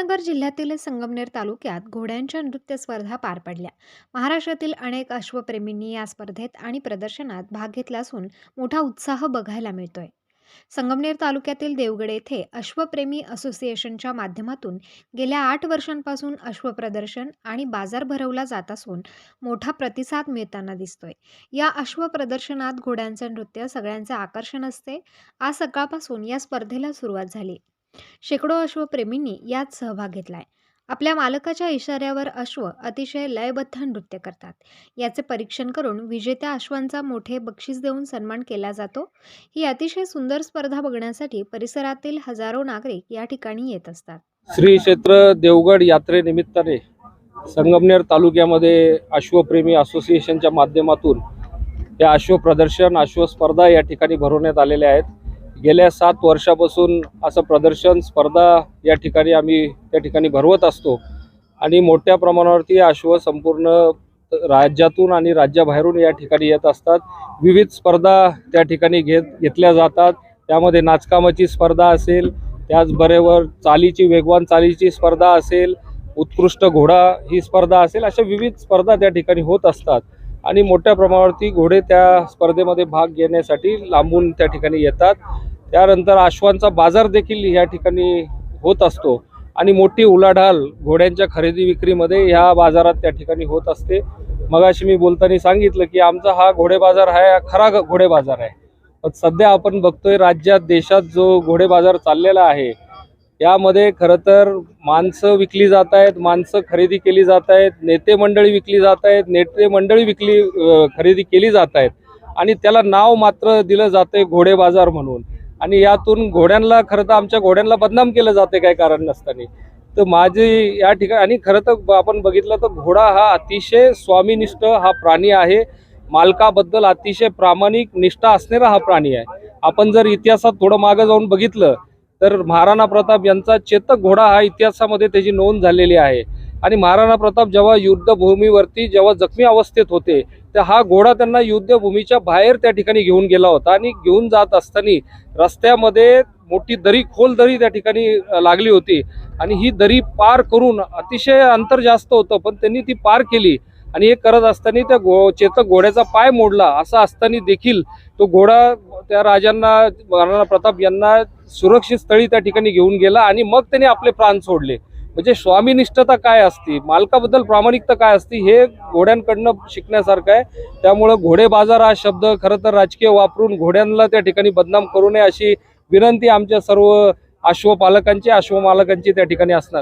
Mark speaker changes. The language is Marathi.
Speaker 1: अहमदनगर जिल्ह्यातील संगमनेर तालुक्यात घोड्यांच्या नृत्य स्पर्धा पार पडल्या. महाराष्ट्रातील अनेक अश्वप्रेमींनी या स्पर्धेत आणि प्रदर्शनात भाग घेतला असून मोठा उत्साह बघायला मिळतोय. संगमनेर तालुक्यातील देवगड येथे अश्वप्रेमी असोसिएशनच्या माध्यमातून गेल्या आठ वर्षांपासून अश्वप्रदर्शन आणि बाजार भरवला जात असून मोठा प्रतिसाद मिळताना दिसतोय. या अश्व प्रदर्शनात घोड्यांचं नृत्य सगळ्यांचे आकर्षण असते. आज सकाळपासून या स्पर्धेला सुरुवात झाली. शेकडो अश्वप्रेमींनी यात सहभाग घेतलाय. आपल्या मालकाच्या इशाऱ्यावर अश्व अतिशय लयबद्ध नृत्य करतात. याचे परीक्षण करून विजेत्या अश्वांचा मोठे बक्षीस देऊन सन्मान केला जातो. ही अतिशय सुंदर स्पर्धा बघण्यासाठी परिसरातील हजारो नागरिक या ठिकाणी येत असतात.
Speaker 2: श्री क्षेत्र देवगड यात्रेनिमित्ताने संगमनेर तालुक्यामध्ये अश्वप्रेमी असोसिएशनच्या माध्यमातून या अश्व प्रदर्शन अश्व स्पर्धा या ठिकाणी भरवण्यात आलेल्या आहेत. गेल्या सात वर्षापासून असं प्रदर्शन स्पर्धा या ठिकाणी आम्ही त्या ठिकाणी भरवत असतो. आणि मोठ्या प्रमाणावरती अश्व संपूर्ण राज्यातून आणि राज्याबाहेरून या ठिकाणी येत असतात. विविध स्पर्धा त्या ठिकाणी घेत घेतल्या जातात. त्यामध्ये नाचकामाची स्पर्धा असेल त्याचबरोबर चालीची वेगवान चालीची स्पर्धा असेल उत्कृष्ट घोडा ही स्पर्धा असेल अशा विविध स्पर्धा त्या ठिकाणी होत असतात. आणि मोठ्या प्रमाणावरती घोडे त्या स्पर्धेमध्ये भाग घेण्यासाठी लांबून त्या ठिकाणी येतात. त्यानंतर अश्वांचा बाजार देखील या ठिकाणी होत असतो. आणि मोठी उलाढाल घोड्यांच्या खरेदी विक्रीमध्ये ह्या बाजारात त्या ठिकाणी होत असते. मगाशी मी बोलताना सांगितलं की आमचा हा घोडे बाजार हा खरा घोडे बाजार आहे. पण सध्या आपण बघतोय राज्यात देशात जो घोडे बाजार चाललेला आहे यामध्ये खरं तर माणसं विकली जात आहेत माणसं खरेदी केली जात आहेत नेते मंडळी विकली जात आहेत नेते मंडळी विकली खरेदी केली जात आहेत. आणि त्याला नाव मात्र दिलं जातंय घोडे बाजार म्हणून. आणि यातून घोड्यांना खरं तर आमच्या घोड्यांना बदनाम केलं जाते काय कारण नसताना. तर माझी या ठिकाणी आणि खरं तर ब- आपण बघितलं तर घोडा हा अतिशय स्वामीनिष्ठ हा प्राणी आहे. मालकाबद्दल अतिशय प्रामाणिक निष्ठा असणारा हा प्राणी आहे. आपण जर इतिहासात थोडं मागं जाऊन बघितलं तर महाराणा प्रताप यांचा चेतक घोडा हा इतिहासामध्ये त्याची नोंद झालेली आहे. आणि महाराणा प्रताप जेव्हा युद्धभूमीवरती जेव्हा जखमी अवस्थेत होते तर हा घोडा त्यांना युद्धभूमीच्या बाहेर त्या ठिकाणी घेऊन गेला होता आणि घेऊन जात असताना रस्त्यामध्ये मोठी दरी खोल दरी त्या ठिकाणी लागली होती. आणि ही दरी पार करून अतिशय अंतर जास्त होतं पण त्यांनी ती पार केली. आणि हे करत असताना त्या घो चेतक घोड्याचा पाय मोडला. असा असताना देखील तो घोडा त्या राजांना महाराणा प्रताप यांना सुरक्षित स्थळी त्या ठिकाणी घेऊन गेला आणि मग त्यांनी आपले प्राण सोडले. म्हणजे स्वामीनिष्ठता काय असती? मालकाबद्दल प्रामाणिकता काय असती? हे घोड्यांकडनं शिकण्यासारखं आहे. त्यामुळं घोडे बाजार हा शब्द खरं तर राजकीय वापरून घोड्यांना त्या ठिकाणी बदनाम करू नये अशी विनंती आमच्या सर्व अश्वपालकांची अश्वमालकांची त्या ठिकाणी असणार.